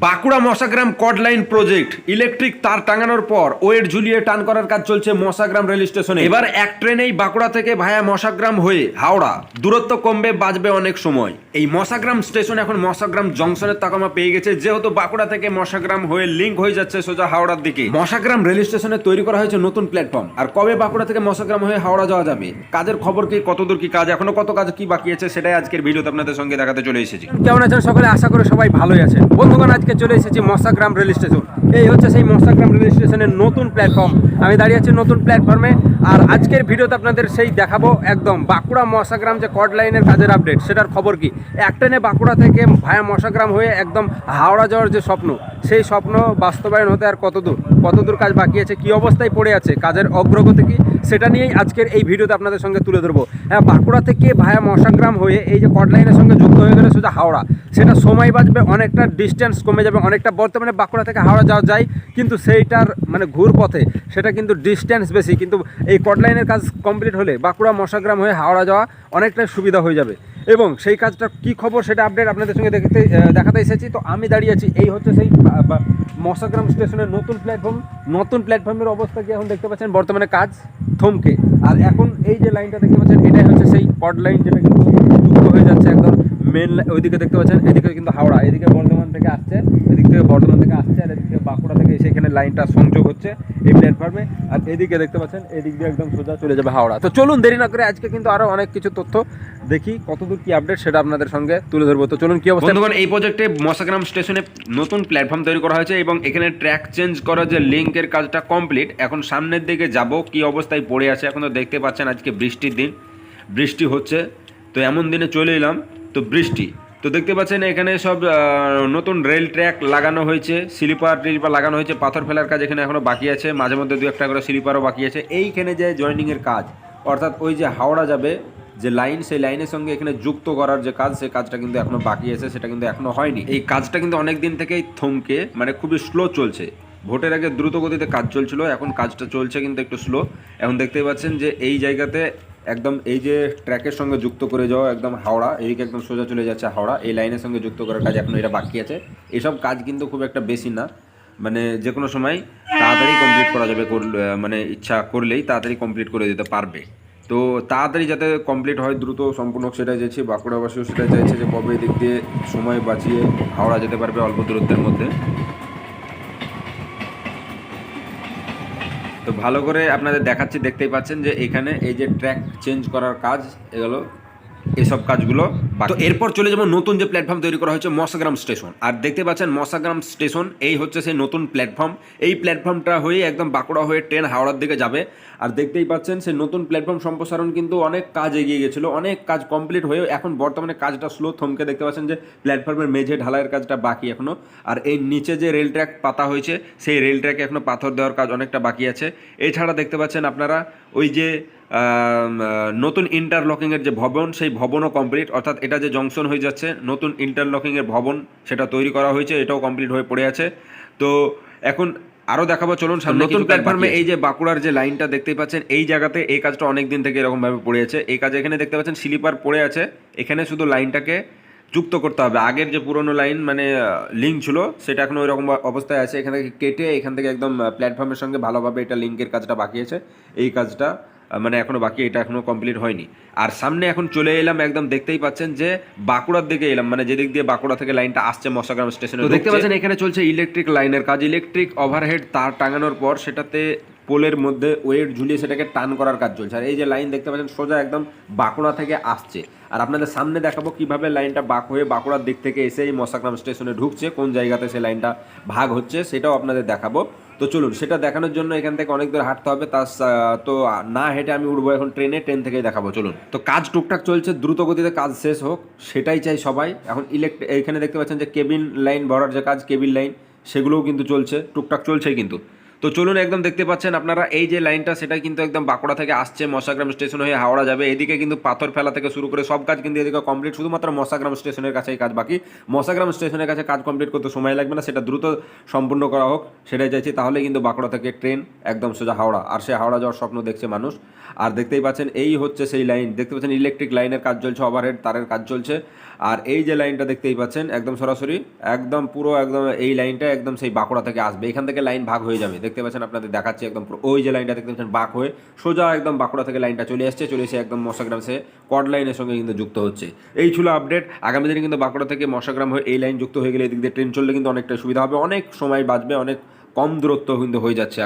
বাঁকুড়া মশাগ্রাম কড line project electric তার টাঙানোর পর ওয়েট ঝুলিয়ে টান করার কাজ চলছে মশাগ্রাম রেল স্টেশনে এবার এক ট্রেনেই বাঁকুড়া থেকে ভায়া মশাগ্রাম হয়ে হাওড়া। দূরত্ব কমবে বাজবে অনেক সময়। এই মশাগ্রাম স্টেশন এখন মশাগ্রাম জংশনের তাকামা পেয়ে গেছে। যেহেতু বাঁকুড়া থেকে মশাগ্রাম হয়ে লিঙ্ক হয়ে যাচ্ছে সোজা হাওড়ার দিকে। মশাগ্রাম রেল স্টেশনে তৈরি করা হয়েছে নতুন প্ল্যাটফর্ম আর কবে বাঁকুড়া থেকে মশাগ্রাম হয়ে হাওড়া যাওয়া যাবে? কাজের খবর কি? কতদূর কি কাজ? এখনও কত কাজ কি বাকি আছে? সেটাই আজকের ভিডিওতে আপনাদের সঙ্গে দেখাতে চলে এসেছি। কেমন আছেন সকলে? আশা করে সবাই ভালোই আছেন। বন্ধুগণ আজকে চলে এসেছি মশাগ্রাম রেল স্টেশন। এই হচ্ছে সেই মশাগ্রাম রেল স্টেশনের নতুন প্ল্যাটফর্ম। আমি দাঁড়িয়ে আছি নতুন প্ল্যাটফর্মে আর আজকের ভিডিওতে আপনাদের সেই দেখাবো একদম বাঁকুড়া মশাগ্রাম যে কড লাইনের কাজের আপডেট সেটার খবর কি? এক ট্রেনে বাঁকুড়া থেকে ভায়া মশাগ্রাম হয়ে একদম হাওড়া যাওয়ার যে স্বপ্ন, সেই স্বপ্ন বাস্তবায়ন হতে আর কতদূর? কতদূর কাজ বাকি আছে? কি অবস্থায় পড়ে আছে? কাজের অগ্রগতি কি? সেটা নিয়েই আজকের এই ভিডিওতে আপনাদের সঙ্গে তুলে ধরবো। হ্যাঁ বাঁকুড়া থেকে ভায়া মশাগ্রাম হয়ে এই যে কড লাইনের সঙ্গে যুক্ত হয়ে গেলে সোজা হাওড়া। সেটা সময় বাঁচবে, অনেকটা ডিস্টেন্স কমে যাবে, অনেকটা বর্তমানে বাঁকুড়া থেকে হাওড়া যাওয়া যায়, কিন্তু সেইটার মানে ঘুর পথে সেটা কিন্তু ডিস্টেন্স বেশি, কিন্তু এই কড লাইনের কাজ কমপ্লিট হলে বাঁকুড়া, মশাগ্রাম হয়ে হাওড়া যাওয়া অনেকটাই সুবিধা হয়ে যাবে। এবং সেই কাজটা কি খবর সেটা আপডেট আপনাদের সঙ্গে দেখতে দেখাতে এসেছি। তো আমি দাঁড়িয়ে আছি, এই হচ্ছে সেই মশাগ্রাম স্টেশনের নতুন প্ল্যাটফর্ম নতুন প্ল্যাটফর্মের অবস্থা কি এখন দেখতে পাচ্ছেন? বর্তমানে কাজ থমকে। আর এখন এই যে লাইনটা দেখতে পাচ্ছেন, এটাই হচ্ছে সেই কড লাইন যেটা কিন্তু যুক্ত হয়ে যাচ্ছে একদম মেন ওইদিকে দেখতে পাচ্ছেন, এদিকে কিন্তু হাওড়া, এদিকে বর্ধমান থেকে আসছে, এদিক থেকে বর্ধমান থেকে আসছে, আর এদিকে বাঁকুড়া থেকে এসে এখানে লাইনটা সংযোগ হচ্ছে। এই প্ল্যাটফর্মে আর এদিকে দেখতে পাচ্ছেন, এদিক দিয়ে একদম সোজা চলে যাবে হাওড়া। তো চলুন, দেরি না করে আজকে কিন্তু আরও অনেক কিছু তথ্য দেখি, কতদূর কি আপডেট সেটা আপনাদের সঙ্গে তুলে ধরবো। তো চলুন, কি অবস্থা? বন্ধুগণ, এই প্রজেক্টে মশাগ্রাম স্টেশনে নতুন প্ল্যাটফর্ম তৈরি করা হয়েছে এবং এখানে ট্র্যাক চেঞ্জ করার যে লিঙ্কের কাজটা কমপ্লিট এখন সামনের দিকে যাব, কি অবস্থায় পড়ে আছে এখন তো দেখতে পাচ্ছেন আজকে বৃষ্টির দিন। বৃষ্টি হচ্ছে, তো এমন দিনে চলে এলাম, তো বৃষ্টি। তো দেখতে পাচ্ছেন এখানে সব নতুন রেল ট্র্যাক লাগানো হয়েছে স্লিপার টিলিপার লাগানো হয়েছে, পাথর ফেলার কাজ এখানে এখনও বাকি আছে, মাঝে মধ্যে দু একটা করে স্লিপারও বাকি আছে। এইখানে যে জয়েনিংয়ের কাজ, অর্থাৎ ওই যে হাওড়া যাবে, যে লাইন সেই লাইনের সঙ্গে এখানে যুক্ত করার যে কাজ সেই কাজটা কিন্তু এখনও বাকি আছে, সেটা কিন্তু এখনও হয়নি। এই কাজটা কিন্তু অনেক দিন থেকেই থমকে মানে খুবই স্লো চলছে। ভোটের আগে দ্রুত গতিতে কাজ চলছিল, এখন কাজটা চলছে কিন্তু একটু স্লো এখন দেখতে পাচ্ছেন যে এই জায়গাতে একদম এই যে ট্র্যাকের সঙ্গে যুক্ত করে যাওয়া একদম হাওড়া, এইদিকে একদম সোজা চলে যাচ্ছে হাওড়া, এই লাইনের সঙ্গে যুক্ত করার কাজ এখন এটা বাকি আছে। এসব কাজ কিন্তু খুব একটা বেশি না। মানে যে কোনো সময় তাড়াতাড়ি কমপ্লিট করা যাবে মানে ইচ্ছা করলেই তাড়াতাড়ি কমপ্লিট করে দিতে পারবে। তো তাড়াতাড়ি যাতে কমপ্লিট হয়, দ্রুত সম্পূর্ণ সেটাই চাইছি। বাঁকুড়াবাসীও সেটাই চাইছে যে কবে দিক দিয়ে সময় বাঁচিয়ে হাওড়া যেতে পারবে অল্প দূরত্বের মধ্যে। তো ভালো করে আপনাদের দেখাচ্ছি, দেখতেই পাচ্ছেন যে এখানে এই যে ট্র্যাক চেঞ্জ করার কাজ, এগুলো এসব কাজগুলো তো এরপর চলে যাব নতুন যে প্ল্যাটফর্ম তৈরি করা হয়েছে মশাগ্রাম স্টেশন আর দেখতে পাচ্ছেন মশাগ্রাম স্টেশন এই হচ্ছে সেই নতুন প্ল্যাটফর্ম এই প্ল্যাটফর্মটা হয়ে একদম বাঁকুড়া হয়ে ট্রেন হাওড়ার দিকে যাবে। আর দেখতেই পাচ্ছেন সেই নতুন প্ল্যাটফর্ম সম্প্রসারণ কিন্তু অনেক কাজ এগিয়ে গেছিল অনেক কাজ কমপ্লিট হয়ে এখন বর্তমানে কাজটা স্লো থমকে দেখতে পাচ্ছেন যে প্ল্যাটফর্মের মেঝে ঢালাইয়ের কাজটা বাকি এখনও আর এই নিচে যে রেল ট্র্যাক পাতা হয়েছে সেই রেল ট্র্যাকে এখনও পাথর দেওয়ার কাজ অনেকটা বাকি আছে। এছাড়া দেখতে পাচ্ছেন আপনারা ওই যে নতুন ইন্টারলকিংয়ের যে ভবন সেই ভবনও কমপ্লিট অর্থাৎ এটা যে জংশন হয়ে যাচ্ছে নতুন ইন্টারলকিংয়ের ভবন সেটা তৈরি করা হয়েছে এটাও কমপ্লিট হয়ে পড়ে আছে। তো এখন আরও দেখাবো চলুন সামনে নতুন প্ল্যাটফর্মে এই যে বাঁকুড়ার যে লাইনটা দেখতেই পাচ্ছেন এই জায়গাতে এই কাজটা অনেক দিন থেকে এরকমভাবে পড়ে আছে। এই কাজ এখানে দেখতে পাচ্ছেন স্লিপার পড়ে আছে। এখানে শুধু লাইনটাকে যুক্ত করতে হবে। আগের যে পুরনো লাইন মানে লিঙ্ক ছিল সেটা এখন ওই রকম অবস্থায় আছে। এখান থেকে কেটে এখান থেকে একদম প্ল্যাটফর্মের সঙ্গে ভালোভাবে এটা লিঙ্কের কাজটা বাকি আছে। এই কাজটা মানে এখনও বাকি এটা এখনও কমপ্লিট হয়নি। আর সামনে এখন চলে এলাম একদম দেখতেই পাচ্ছেন যে বাঁকুড়ার দিকে এলাম মানে যেদিক দিয়ে বাঁকুড়া থেকে লাইনটা আসছে মশাগ্রাম স্টেশনে দেখতে পাচ্ছেন এখানে চলছে ইলেকট্রিক লাইনের কাজ। ইলেকট্রিক ওভারহেড তার টাঙানোর পর সেটাতে পোলের মধ্যে ওয়েট ঝুলিয়ে সেটাকে টান করার কাজ চলছে। আর এই যে লাইন দেখতে পাচ্ছেন সোজা একদম বাঁকুড়া থেকে আসছে। আর আপনাদের সামনে দেখাবো কীভাবে লাইনটা বাঁক হয়ে বাঁকুড়ার দিক থেকে এসে এই মশাগ্রাম স্টেশনে ঢুকছে কোন জায়গাতে সেই লাইনটা ভাগ হচ্ছে সেটাও আপনাদের দেখাবো। তো চলুন, সেটা দেখানোর জন্য এখান থেকে অনেক দূর হাঁটতে হবে। তার তো না হেঁটে আমি উঠবো এখন ট্রেনে, ট্রেন থেকেই দেখাবো, চলুন। তো কাজ টুকটাক চলছে, দ্রুত গতিতে কাজ শেষ হোক, সেটাই চাই সবাই। এখন ইলেকট্রিক এখানে দেখতে পাচ্ছেন যে কেবিন লাইন, ভরার যে কাজ, কেবিন লাইন, সেগুলোও কিন্তু চলছে, টুকটাক চলছেই কিন্তু। তো চলুন একদম দেখতে পাচ্ছেন আপনারা, এই যে লাইনটা, সেটা কিন্তু একদম বাঁকুড়া থেকে আসছে, মশাগ্রাম স্টেশন হয়ে হাওড়া যাবে। এদিকে কিন্তু পাথর ফেলা থেকে শুরু করে সব কাজ কিন্তু এদিকে কমপ্লিট শুধুমাত্র মশাগ্রাম স্টেশনের কাছেই কাজ বাকি। মশাগ্রাম স্টেশনের কাছে কাজ কমপ্লিট করতে সময় লাগবে না, সেটা দ্রুত সম্পূর্ণ করা হোক, সেটাই চাইছি। তাহলে কিন্তু বাঁকুড়া থেকে ট্রেন একদম সোজা হাওড়া, আর সে হাওড়া যাওয়ার স্বপ্ন দেখছে মানুষ। আর দেখতেই পাচ্ছেন, এই হচ্ছে সেই লাইন দেখতে পাচ্ছেন ইলেকট্রিক লাইনের কাজ চলছে ওভারহেড তারের কাজ চলছে। আর এই যে লাইনটা দেখতেই পাচ্ছেন, একদম সরাসরি, একদম পুরো একদম এই লাইনটা একদম সেই বাঁকুড়া থেকে আসবে। এখান থেকে লাইন ভাগ হয়ে যাবে দেখতে পাচ্ছেন, আপনাদের দেখাচ্ছি একদম ওই যে লাইনটা দেখতে পাচ্ছেন, বাঁক হয়ে সোজা একদম বাঁকুড়া থেকে লাইনটা চলে আসছে চলে এসে একদম মশাগ্রাম সে কড লাইনের সঙ্গে কিন্তু যুক্ত হচ্ছে। এই ছিল আপডেট আগামী দিনে কিন্তু বাঁকুড়া থেকে মশাগ্রাম হয়ে এই লাইন যুক্ত হয়ে গেলে এদিক দিয়ে ট্রেন চললে কিন্তু অনেকটা সুবিধা হবে। অনেক সময় বাঁচবে, অনেক কম দূরত্ব কিন্তু হয়ে যাচ্ছে